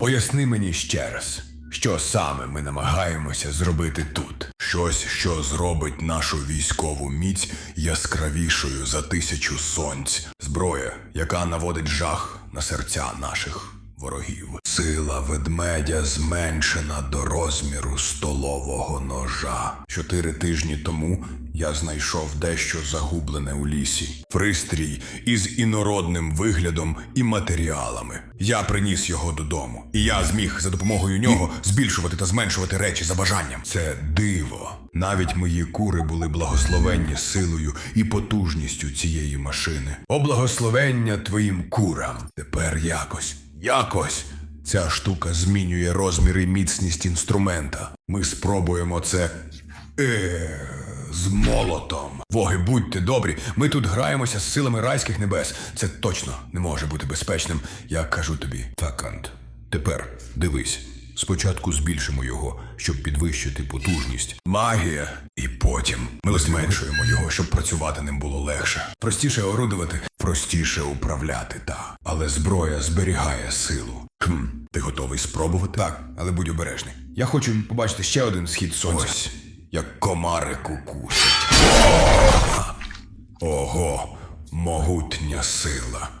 Поясни мені ще раз, що саме ми намагаємося зробити тут. Щось, що зробить нашу військову міць яскравішою за тисячу сонць. Зброя, яка наводить жах на серця наших ворогів. Сила ведмедя зменшена до розміру столового ножа. Чотири тижні тому я знайшов дещо загублене у лісі. Пристрій із інородним виглядом і матеріалами. Я приніс його додому, і я зміг за допомогою нього збільшувати та зменшувати речі за бажанням. Це диво. Навіть мої кури були благословенні силою і потужністю цієї машини. О благословення твоїм курам. Тепер якось, якось. Ця штука змінює розмір і міцність інструмента. Ми спробуємо це. Е, з молотом. Воги, будьте добрі, ми тут граємося з силами райських небес. Це точно не може бути безпечним, я кажу тобі. Так, Ант. Тепер дивись. Спочатку збільшимо його, щоб підвищити потужність. Магія. І потім ми зменшуємо його, щоб працювати ним було легше. Простіше орудувати, простіше управляти, та. Але зброя зберігає силу. Хм, ти готовий спробувати? Так, але будь обережний. Я хочу побачити ще один схід сонця. Ось, як комари кукусять. Ого, могутня сила.